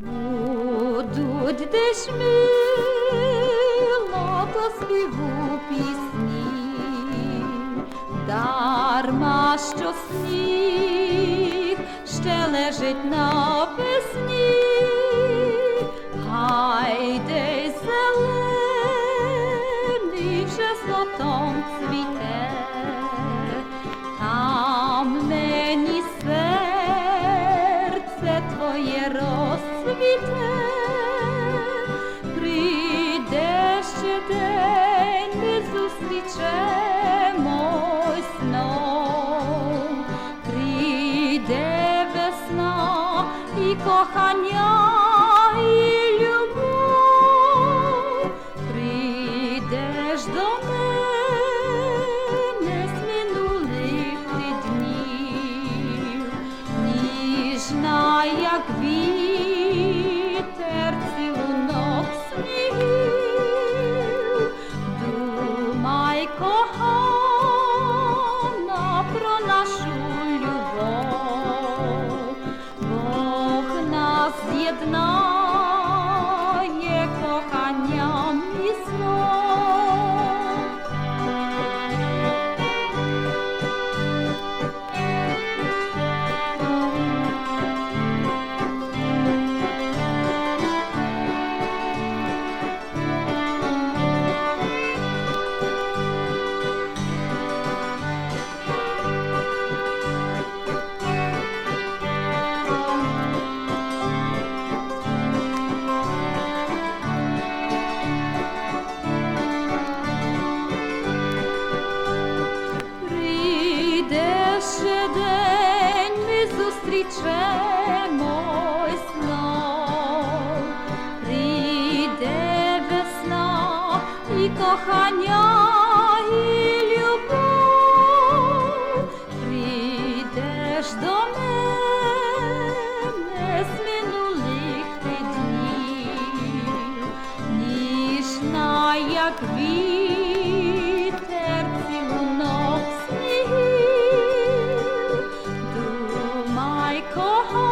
Будуть десь мило то співу пісні, дарма що сніг ще лежить на весні, гайде зелений вже злотом цвіте, там мені прийде весна і кохання, і любов, прийдеш до мене з минулих ти днів, ніжна, як вітер, jedno niekochanie. Зустрічемось знов. Прийде весна і кохання, і любов. Прийдеш до мене з минулих ти днів, ніжна, як вітер, 可好